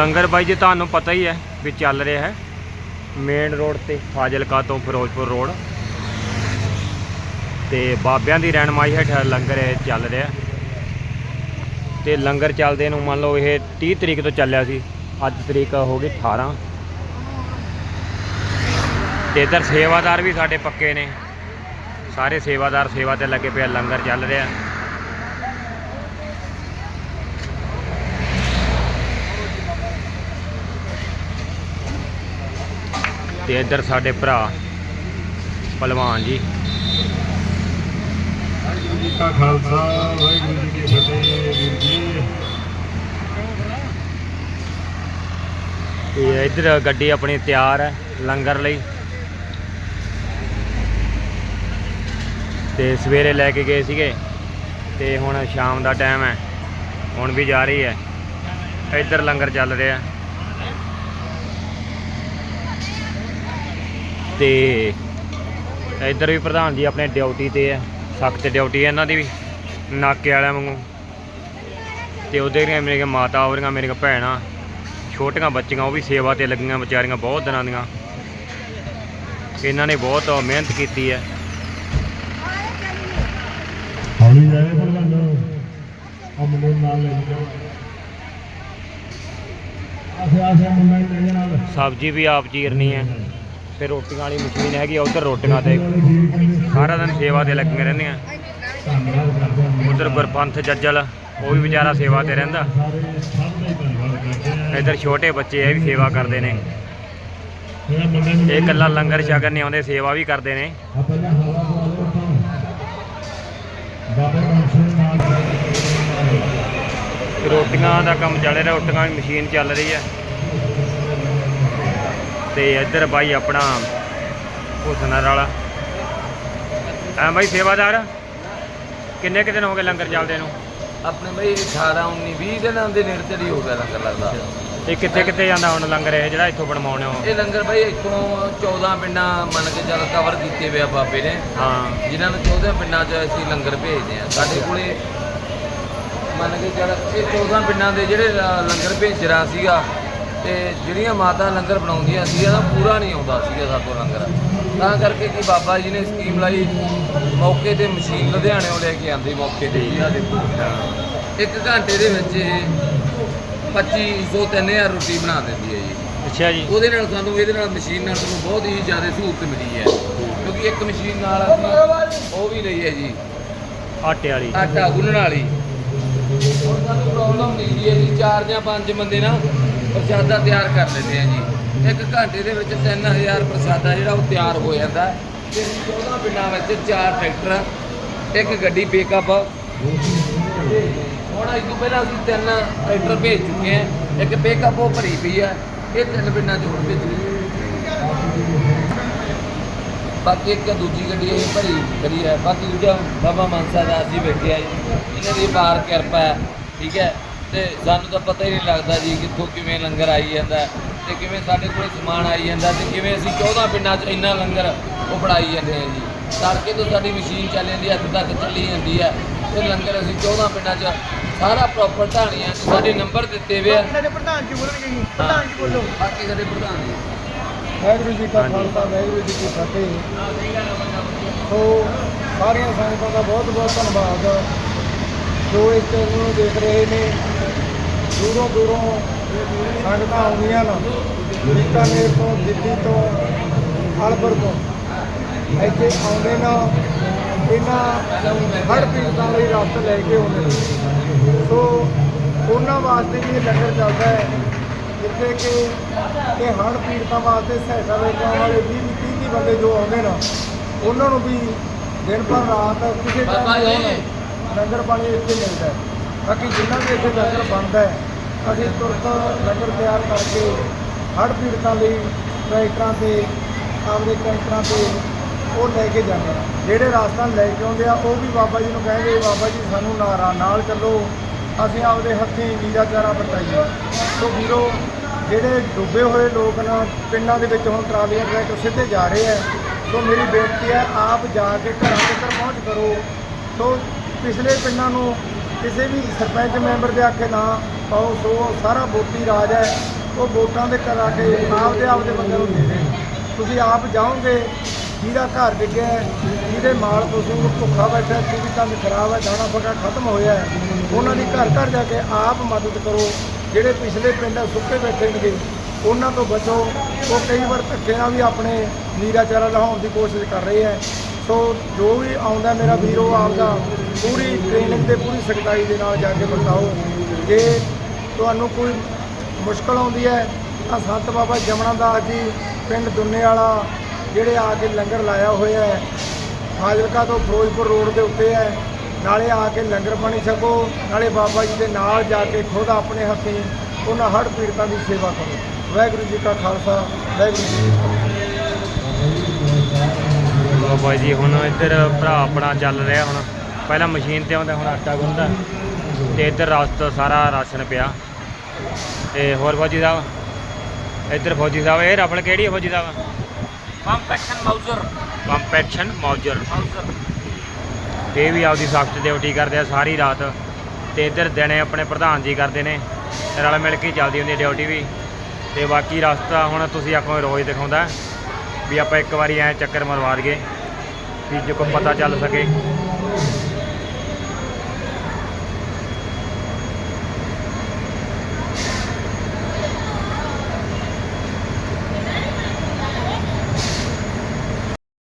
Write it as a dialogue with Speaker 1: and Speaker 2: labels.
Speaker 1: ਲੰਗਰ ਬਾਈ ਜੀ, ਤੁਹਾਨੂੰ ਪਤਾ ਹੀ ਹੈ ਵੀ ਚੱਲ ਰਿਹਾ ਹੈ। ਮੇਨ ਰੋਡ ਤੇ ਫਾਜ਼ਿਲਕਾ ਤੋਂ ਫਿਰੋਜ਼ਪੁਰ ਰੋਡ ਤੇ ਬਾਬਿਆਂ ਦੀ ਰਹਿਨਮਾਈ ਹੇਠ ਲੰਗਰ ਇਹ ਚੱਲ ਰਿਹਾ ਤੇ ਲੰਗਰ ਚੱਲਦੇ ਨੂੰ ਮੰਨ ਲਓ ਇਹ 30 ਤਰੀਕ ਤੋਂ ਚੱਲਿਆ ਸੀ। ਅੱਜ ਤਰੀਕ ਹੋ ਗਈ 18 ਤੇ ਇਧਰ ਸੇਵਾਦਾਰ ਵੀ ਸਾਡੇ ਪੱਕੇ ਨੇ। ਸਾਰੇ ਸੇਵਾਦਾਰ ਸੇਵਾ ਤੇ ਲੱਗੇ ਪਿਆ ਲੰਗਰ ਚੱਲ ਰਿਹਾ ਤੇ ਇੱਧਰ ਸਾਡੇ ਭਰਾ ਪਹਿਲਵਾਨ ਜੀ।
Speaker 2: ਵਾਹਿਗੁਰੂ ਜੀ ਕਾ ਖਾਲਸਾ ਵਾਹਿਗੁਰੂ ਜੀ ਕੀ ਫਤਿਹ ਵੀਰ ਜੀ
Speaker 1: ਤੇ ਇੱਧਰ ਗੱਡੀ ਆਪਣੀ ਤਿਆਰ ਹੈ ਲੰਗਰ ਲਈ। ਤੇ ਸਵੇਰੇ ਲੈ ਕੇ ਗਏ ਸੀਗੇ ਤੇ ਹੁਣ ਸ਼ਾਮ ਦਾ ਟਾਈਮ ਹੈ। ਹੁਣ ਵੀ ਜਾ ਰਹੀ ਹੈ। ਇੱਧਰ ਲੰਗਰ ਚੱਲ ਰਿਹਾ। ਤੇ ਇੱਧਰ ਵੀ ਪ੍ਰਧਾਨ ਜੀ ਆਪਣੇ ਡਿਊਟੀ ਤੇ ਹੈ ਸਖਤ ਡਿਊਟੀ ਹੈ ਇਹਨਾਂ ਦੀ ਵੀ ਨਾਕੇ ਵਾਲਿਆਂ ਵਾਂਗੂ। ਤੇ ਉਹਦੇ ਦੀਆਂ ਮੇਰੀਆਂ ਮਾਤਾ ਉਹਦੀਆਂ ਮੇਰੀਆਂ ਭੈਣਾਂ ਛੋਟੀਆਂ ਬੱਚੀਆਂ ਉਹ ਵੀ ਸੇਵਾ ਤੇ ਲੱਗੀਆਂ ਵਿਚਾਰੀਆਂ ਬਹੁਤ ਦਿਨਾਂ ਦੀਆਂ। ਇਹਨਾਂ ਨੇ ਬਹੁਤ ਮਿਹਨਤ ਕੀਤੀ ਹੈ
Speaker 2: ਹੌਲੀ ਜਾਏ ਭਲਵਾਨੋ ਆ ਮੁੰਡੇ ਨੂੰ ਨਾਲ ਲੈ ਜਾਓ। ਆਸੇ ਆਸੇ ਮੁੰਡਾ ਨੂੰ ਲੈ ਜਾ ਨਾਲ
Speaker 1: ਸਬਜ਼ੀ ਵੀ ਆਪ ਚੀਰਨੀ ਹੈ ਫਿਰ ਰੋਟੀਆਂ ਵਾਲੀ ਮਸ਼ੀਨ ਹੈਗੀ ਆ, ਉਧਰ ਰੋਟੀਆਂ ਤੇ ਸਾਰਾ ਦਿਨ ਸੇਵਾ ਤੇ ਲੱਗੀਆਂ ਰਹਿੰਦੀਆਂ।
Speaker 2: ਧੰਨਵਾਦ
Speaker 1: ਉਧਰ ਗੁਰਪੰਥ, ਜੱਜਲ, ਉਹ ਵੀ ਵਿਚਾਰਾ ਸੇਵਾ ਤੇ ਰਹਿੰਦਾ।
Speaker 2: ਸਾਰੇ
Speaker 1: ਇੱਧਰ ਛੋਟੇ ਬੱਚੇ ਇਹ ਵੀ ਸੇਵਾ ਕਰਦੇ ਨੇ। ਇਹ ਇਕੱਲਾ ਲੰਗਰ ਛਕਣ ਨਹੀਂ ਆਉਂਦੇ, ਸੇਵਾ ਵੀ ਕਰਦੇ ਨੇ। ਰੋਟੀਆਂ ਦਾ ਕੰਮ ਚੱਲ ਰਿਹਾ, ਰੋਟੀਆਂ ਦੀ ਮਸ਼ੀਨ ਚੱਲ ਰਹੀ ਹੈ ਤੇ ਇੱਧਰ ਬਾਈ ਆਪਣਾ ਹੁਸਨਰ ਵਾਲਾ। ਐ ਬਾਈ ਸੇਵਾਦਾਰ। ਕਿੰਨੇ ਕੁ ਦਿਨ ਹੋ ਗਏ ਲੰਗਰ ਚੱਲਦੇ ਨੂੰ?
Speaker 3: ਆਪਣੇ ਬਈ 18 19 20 ਦਿਨਾਂ ਦੇ ਨੇੜੇ ਤੇੜੇ ਹੀ ਹੋ ਗਿਆ ਲੰਗਰ ਲੱਗਦਾ।
Speaker 1: ਇਹ ਕਿੱਥੇ ਕਿੱਥੇ ਜਾਂਦਾ ਹੁਣ ਲੰਗਰ ਇਹ ਜਿਹੜਾ ਇੱਥੋਂ ਬਣਵਾਉਣੇ ਹੋ?
Speaker 3: ਇਹ ਲੰਗਰ ਬਈ ਇੱਥੋਂ 14 ਪਿੰਡਾਂ ਮੰਨ ਕੇ ਚੱਲ ਕਵਰ ਕੀਤੇ ਹੋਏ ਆ ਬਾਬੇ ਨੇ।
Speaker 1: ਹਾਂ।
Speaker 3: ਜਿਨ੍ਹਾਂ ਨੂੰ 14 ਪਿੰਡਾਂ 'ਚ ਅਸੀਂ ਲੰਗਰ ਭੇਜਦੇ ਆ। ਸਾਡੇ ਕੋਲੇ ਮੰਨ ਕੇ ਚੱਲ ਇਹ 14 ਪਿੰਡਾਂ ਦੇ ਜਿਹੜੇ ਲੰਗਰ ਭੇਜਰਾ ਸੀਗਾ ਤੇ ਜਿਹੜੀਆਂ ਮਾਤਾ ਲੰਗਰ ਬਣਾਉਂਦੀਆਂ ਸੀ ਇਹਦਾ ਪੂਰਾ ਨਹੀਂ ਆਉਂਦਾ ਸੀਗਾ ਸਾਤੋਂ ਲੰਗਰ। ਤਾਂ ਕਰਕੇ ਕੀ ਬਾਬਾ ਜੀ ਨੇ ਸਕੀਮ ਲਾਈ ਮੌਕੇ ਤੇ ਮਸ਼ੀਨ ਲੁਧਿਆਣਿਓਂ ਲੈ ਕੇ ਆਂਦੀ ਮੌਕੇ ਤੇ। ਦੇਖੋ। ਇੱਕ ਘੰਟੇ ਦੇ ਵਿੱਚ ਇਹ 2500 3000 ਰੋਟੀ ਬਣਾ ਦਿੰਦੀ ਹੈ ਜੀ।
Speaker 1: ਅੱਛਾ ਜੀ।
Speaker 3: ਉਹਦੇ ਨਾਲ ਸਾਨੂੰ ਇਹਦੇ ਨਾਲ ਮਸ਼ੀਨ ਨਾਲ ਸਾਨੂੰ ਬਹੁਤ ਹੀ ਜ਼ਿਆਦਾ ਸਹੂਲਤ ਮਿਲੀ ਹੈ। ਕਿਉਂਕਿ ਇੱਕ ਮਸ਼ੀਨ ਨਾਲ ਅਸੀਂ ਉਹ ਵੀ ਲਈ ਹੈ ਜੀ।
Speaker 1: ਆਟੇ ਵਾਲੀ।
Speaker 3: ਆਟਾ ਗੁੰਨਣ ਵਾਲੀ। ਹੁਣ ਸਾਨੂੰ ਪ੍ਰੋਬਲਮ ਨਹੀਂ ਹੈ ਜੀ ਚਾਰ ਜਾਂ ਪੰਜ ਬੰਦੇ ਨਾ ਪ੍ਰਸ਼ਾਦਾ ਤਿਆਰ ਕਰ ਲੈਂਦੇ ਆ ਜੀ। ਇੱਕ ਘੰਟੇ ਦੇ ਵਿੱਚ 3000 ਪ੍ਰਸ਼ਾਦਾ ਜਿਹੜਾ ਉਹ ਤਿਆਰ ਹੋ ਜਾਂਦਾ। ਹੈ। ਤੇ 14 ਪਿੰਡਾਂ ਵਿੱਚ ਚਾਰ ਟਰੈਕਟਰ, ਇੱਕ ਗੱਡੀ ਪਿਕਅਪ ਹੁਣ ਇਸ ਤੋਂ ਪਹਿਲਾਂ ਅਸੀਂ ਤਿੰਨ ਟਰੈਕਟਰ ਭੇਜ ਚੁੱਕੇ ਹਾਂ ਇੱਕ ਪਿਕਅਪ ਉਹ ਭਰੀ ਪਈ ਹੈ ਇਹ ਤਿੰਨ ਪਿੰਡਾਂ 'ਚ ਹੁਣ ਭੇਜੀ ਬਾਕੀ ਇੱਕ ਦੂਜੀ ਗੱਡੀ ਇਹ ਭਰੀ ਕਰੀ ਹੈ ਬਾਕੀ ਦੂਜਾ ਬਾਬਾ ਮਾਨਸਾ ਦਾ ਜੀ ਬੈਠੇ ਆ। ਜੀ ਇਹਨਾਂ ਦੀ ਬਾਰ ਕਿਰਪਾ ਹੈ ਠੀਕ ਹੈ ਤੇ ਸਾਨੂੰ ਤਾਂ ਪਤਾ ਹੀ ਨਹੀਂ ਲੱਗਦਾ ਜੀ ਕਿੱਥੋਂ ਕਿਵੇਂ ਲੰਗਰ ਆਈ ਜਾਂਦਾ ਹੈ ਤੇ ਕਿਵੇਂ ਸਾਡੇ ਕੋਲ ਸਮਾਨ ਆਈ ਜਾਂਦਾ ਤੇ ਕਿਵੇਂ ਅਸੀਂ 14 ਪਿੰਡਾਂ 'ਚ ਇੰਨਾ ਲੰਗਰ ਉਹ ਫੜਾਈ ਜਾਂਦੇ ਆ ਜੀ। ਤੜਕੇ ਤੋਂ ਸਾਡੀ ਮਸ਼ੀਨ ਚੱਲ ਜਾਂਦੀ ਅੱਜ ਤੱਕ ਚੱਲੀ ਜਾਂਦੀ ਹੈ ਤੇ ਲੰਗਰ ਅਸੀਂ 14 ਪਿੰਡਾਂ 'ਚ ਸਾਰਾ ਪ੍ਰੋਪਰ ਢਾਣੀਆਂ 'ਚ ਸਾਡੇ ਨੰਬਰ ਦਿੱਤੇ ਹੋਏ ਆ।
Speaker 4: ਸਾਡੇ ਪ੍ਰਧਾਨ ਜੀ ਬੋਲਣਗੇ ਜੀ ਪ੍ਰਧਾਨ ਜੀ ਬੋਲੋ।
Speaker 3: ਬਾਕੀ ਸਾਡੇ ਪ੍ਰਧਾਨ ਜੀ।
Speaker 4: ਵਾਹਿਗੁਰੂ ਜੀ ਕਾ। ਖਾਲਸਾ ਵਾਹਿਗੁਰੂ ਜੀ ਕੀ ਫਤਿਹ। ਸੋ ਸਾਰੀਆਂ ਸੰਗਤਾਂ ਦਾ ਬਹੁਤ ਬਹੁਤ ਧੰਨਵਾਦ। ਜੋ ਇਸ ਚੈਨਲ ਨੂੰ ਦੇਖ ਰਹੇ ਨੇ ਦੂਰੋਂ ਦੂਰੋਂ ਸੰਗਤਾਂ ਆਉਂਦੀਆਂ ਨੇ ਬੀਕਾਨੇਰ ਤੋਂ ਦਿੱਲੀ ਤੋਂ ਅਲਬਰ ਤੋਂ ਇੱਥੇ ਆਉਂਦੇ ਨਾ ਇਹਨਾਂ ਹੜ ਪੀੜਤਾਂ ਲਈ ਰਸਤ ਲੈ ਕੇ ਆਉਂਦੇ ਨੇ ਸੋ ਉਹਨਾਂ ਵਾਸਤੇ ਵੀ ਇਹ ਲੰਗਰ ਚੱਲਦਾ ਹੈ ਜਿੱਥੇ ਕਿ ਕਿ ਹੜ੍ਹ ਪੀੜਤਾਂ ਵਾਸਤੇ ਸਹਾਇਤਾ ਆਉਣ ਵਾਲੇ 20 30 30 ਬੰਦੇ ਜੋ ਆਉਂਦੇ ਨਾ ਉਹਨਾਂ ਨੂੰ ਵੀ ਦਿਨ ਭਰ ਰਾਤ ਕਿਸੇ
Speaker 3: ਜੀ।
Speaker 4: ਲੰਗਰ ਪਾਣੀ ਇੱਥੇ ਮਿਲਦਾ ਹੈ। ਬਾਕੀ ਜਿੰਨਾ ਵੀ ਇੱਥੇ ਲੰਗਰ ਬਣਦਾ ਹੈ, ਅਸੀਂ ਤੁਰਤ ਲੰਗਰ ਤਿਆਰ ਕਰਕੇ ਹੜ੍ਹ ਪੀੜਤਾਂ ਲਈ ਟਰੈਕਟਰਾਂ ਤੇ, ਆਪਦੇ ਕੈਂਟਰਾਂ ਤੇ ਉਹ ਲੈ ਕੇ ਜਾਂਦੇ ਆ ਜਿਹੜੇ ਰਾਜਸਥਾਨ ਲੈ ਕੇ ਆਉਂਦੇ ਆ, ਉਹ ਵੀ ਬਾਬਾ ਜੀ ਨੂੰ ਕਹਿੰਦੇ, ਬਾਬਾ ਜੀ, ਸਾਨੂੰ ਨਾਰਾ ਨਾਲ ਚੱਲੋ। ਅਸੀਂ ਆਪਦੇ ਹੱਥੀਂ ਵੀਜ਼ਾ ਚਾਰਾ ਵਰਤਾਈਏ। ਸੋ ਵੀਰੋ, ਜਿਹੜੇ ਡੁੱਬੇ ਹੋਏ ਲੋਕ ਨਾ, ਪਿੰਡਾਂ ਦੇ ਵਿੱਚ ਹੁਣ ਟਰਾਲੀਆਂ, ਟਰੈਕਟਰ ਸਿੱਧੇ ਜਾ ਰਹੇ ਆ। ਸੋ ਮੇਰੀ ਬੇਨਤੀ ਹੈ, ਆਪ ਜਾ ਕੇ ਘਰਾਂ ਤੱਕ ਪਹੁੰਚ ਕਰੋ। ਸੋ ਪਿਛਲੇ ਪਿੰਡਾਂ ਨੂੰ ਕਿਸੇ ਵੀ ਸਰਪੰਚ ਮੈਂਬਰ ਦੇ ਆਖੇ ਨਾ ਪਾਓ, ਸੋ ਸਾਰਾ ਵੋਟੀ ਰਾਜ ਹੈ। ਉਹ ਵੋਟਾਂ ਦੇ ਕਰਾ ਕੇ ਆਪਦੇ ਆਪਦੇ ਬੰਦੇ ਨੂੰ ਦੇ ਦੇਣ। ਤੁਸੀਂ ਆਪ ਜਾਓਗੇ, ਜਿਹਦਾ ਘਰ ਡਿੱਗਿਆ ਜਿਹਦੇ ਮਾਲ ਪਸ਼ੂ ਭੁੱਖਾ ਬੈਠਾ ਜਿਹਦੀ ਕੰਮ ਖਰਾਬ ਹੈ, ਦਾਣਾ ਫਕਾ ਖਤਮ ਹੋਇਆ ਉਹਨਾਂ ਦੀ ਘਰ ਘਰ ਜਾ ਕੇ ਆਪ ਮਦਦ ਕਰੋ। ਜਿਹੜੇ ਪਿਛਲੇ ਪਿੰਡ ਸੁੱਕੇ ਬੈਠੇ ਨੇਗੇ, ਉਹਨਾਂ ਤੋਂ ਬਚੋ। ਉਹ ਕਈ ਵਾਰ ਧੱਕੇ ਨਾਲ ਵੀ ਆਪਣੇ ਨੀਰਾ ਚਾਰਾ ਲਹਾਉਣ ਦੀ ਕੋਸ਼ਿਸ਼ ਕਰ ਰਹੇ ਹੈ। ਸੋ ਜੋ ਵੀ ਆਉਂਦਾ ਮੇਰਾ ਵੀਰੋ ਉਹ ਆਪਦਾ ਪੂਰੀ ਟ੍ਰੇਨਿੰਗ ਤੇ ਪੂਰੀ ਸਖਤਾਈ ਦੇ ਨਾਲ ਜਾ ਕੇ ਵਰਤਾਓ ਜੇ ਤੁਹਾਨੂੰ ਕੋਈ ਮੁਸ਼ਕਲ ਆਉਂਦੀ ਹੈ, ਤਾਂ ਸੰਤ ਬਾਬਾ ਜਮਨਾ ਦਾਸ ਜੀ ਪਿੰਡ ਦੁੰਨੇ ਵਾਲਾ ਜਿਹੜੇ ਆ ਕੇ ਲੰਗਰ ਲਾਇਆ ਹੋਇਆ ਹੈ, ਫਾਜ਼ਿਲਕਾ ਤੋਂ ਫਿਰੋਜ਼ਪੁਰ ਰੋਡ ਦੇ ਉੱਤੇ ਹੈ, ਨਾਲੇ ਆ ਕੇ ਲੰਗਰ ਪਾਣੀ ਛਕੋ, ਨਾਲੇ ਬਾਬਾ ਜੀ ਦੇ ਨਾਲ ਜਾ ਕੇ ਖੁਦ ਆਪਣੇ ਹੱਥੀਂ ਉਹਨਾਂ ਹੜ੍ਹ ਪੀੜਤਾਂ ਦੀ ਸੇਵਾ ਕਰੋ। ਵਾਹਿਗੁਰੂ ਜੀ ਕਾ ਖਾਲਸਾ, ਵਾਹਿਗੁਰੂ ਜੀ ਕੀ
Speaker 1: ਬਾਬਾ ਜੀ, ਹੁਣ ਇੱਧਰ ਭਰਾ ਆਪਣਾ ਚੱਲ ਰਿਹਾ ਹੁਣ। ਪਹਿਲਾਂ ਮਸ਼ੀਨ ਤੇ ਆਉਂਦਾ ਹੁਣ ਆਟਾ ਗੁੰਨਦਾ। ਤੇ ਇੱਧਰ ਰਸਤ ਸਾਰਾ ਰਾਸ਼ਨ ਪਿਆ। ਤੇ ਹੋਰ ਫੌਜੀ ਸਾਹਿਬ ਇੱਧਰ ਫੌਜੀ ਸਾਹਿਬ ਇਹ ਰਫਲ ਕਿਹੜੀ ਹੈ ਫੌਜੀ ਸਾਹਿਬ?
Speaker 3: ਕੰਪੈਕਸ਼ਨ ਮਾਊਜ਼ਰ
Speaker 1: ਕੰਪੈਕਸ਼ਨ ਮੌਜਰ ਇਹ ਵੀ ਆਪਦੀ ਸਖਤ ਡਿਊਟੀ ਕਰਦੇ ਆ ਸਾਰੀ ਰਾਤ। ਤੇ ਇੱਧਰ ਦਿਨੇ ਆਪਣੇ ਪ੍ਰਧਾਨ ਜੀ ਕਰਦੇ ਨੇ ਰਲ ਮਿਲ ਕੇ ਚੱਲਦੀ ਹੁੰਦੀ ਹੈ ਡਿਊਟੀ ਵੀ। ਤੇ ਬਾਕੀ ਰਸਤਾ ਹੁਣ ਤੁਸੀਂ ਆਖੋ ਰੋਜ਼ ਦਿਖਾਉਂਦਾ ਵੀ ਆਪਾਂ ਇੱਕ ਵਾਰੀ ਐ ਚੱਕਰ ਮਰਵਾ ਦਈਏ ਵੀ ਜੇ ਕੋਈ ਪਤਾ ਚੱਲ ਸਕੇ।